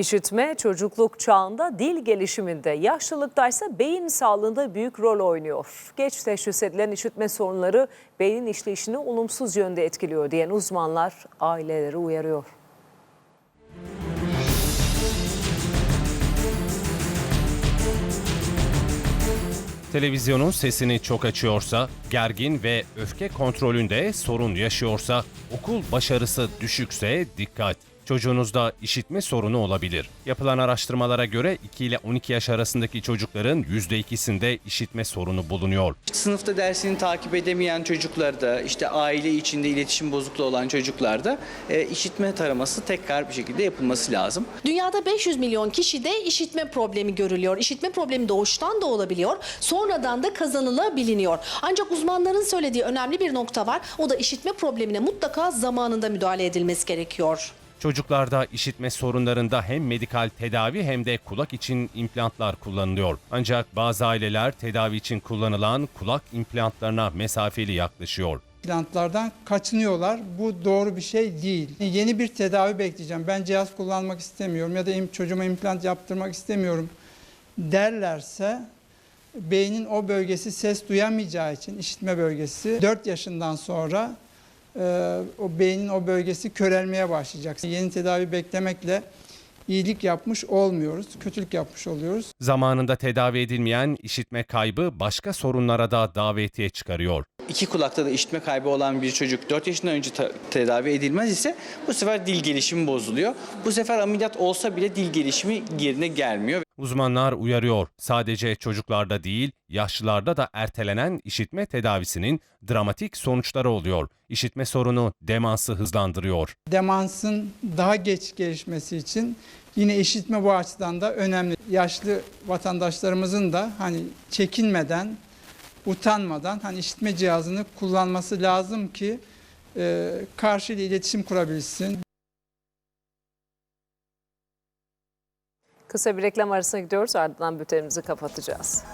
İşitme çocukluk çağında dil gelişiminde, yaşlılıktaysa beyin sağlığında büyük rol oynuyor. Geç teşhis edilen işitme sorunları beynin işleyişini olumsuz yönde etkiliyor diyen uzmanlar aileleri uyarıyor. Televizyonun sesini çok açıyorsa, gergin ve öfke kontrolünde sorun yaşıyorsa, okul başarısı düşükse dikkat. Çocuğunuzda işitme sorunu olabilir. Yapılan araştırmalara göre 2 ile 12 yaş arasındaki çocukların %2'sinde işitme sorunu bulunuyor. Sınıfta dersini takip edemeyen çocuklarda, işte aile içinde iletişim bozukluğu olan çocuklarda e, işitme taraması tekrar bir şekilde yapılması lazım. Dünyada 500 milyon kişide işitme problemi görülüyor. İşitme problemi doğuştan da olabiliyor, sonradan da kazanılabiliyor. Ancak uzmanların söylediği önemli bir nokta var. O da işitme problemine mutlaka zamanında müdahale edilmesi gerekiyor. Çocuklarda işitme sorunlarında hem medikal tedavi hem de kulak için implantlar kullanılıyor. Ancak bazı aileler tedavi için kullanılan kulak implantlarına mesafeli yaklaşıyor. implantlardan kaçınıyorlar. Bu doğru bir şey değil. Yeni bir tedavi bekleyeceğim. Ben cihaz kullanmak istemiyorum ya da çocuğuma implant yaptırmak istemiyorum derlerse beynin o bölgesi ses duyamayacağı için işitme bölgesi 4 yaşından sonra o beynin o bölgesi körelmeye başlayacak. Yeni tedavi beklemekle iyilik yapmış olmuyoruz, kötülük yapmış oluyoruz. Zamanında tedavi edilmeyen işitme kaybı başka sorunlara da davetiye çıkarıyor. İki kulakta da işitme kaybı olan bir çocuk 4 yaşından önce tedavi edilmez ise bu sefer dil gelişimi bozuluyor. Bu sefer ameliyat olsa bile dil gelişimi yerine gelmiyor. Uzmanlar uyarıyor. Sadece çocuklarda değil, yaşlılarda da ertelenen işitme tedavisinin dramatik sonuçları oluyor. İşitme sorunu demansı hızlandırıyor. demansın daha geç gelişmesi için yine işitme bu açıdan da önemli. Yaşlı vatandaşlarımızın da hani çekinmeden, utanmadan hani işitme cihazını kullanması lazım ki e, karşıyla iletişim kurabilsin. Kısa bir reklam arasına gidiyoruz ardından bültenimizi kapatacağız.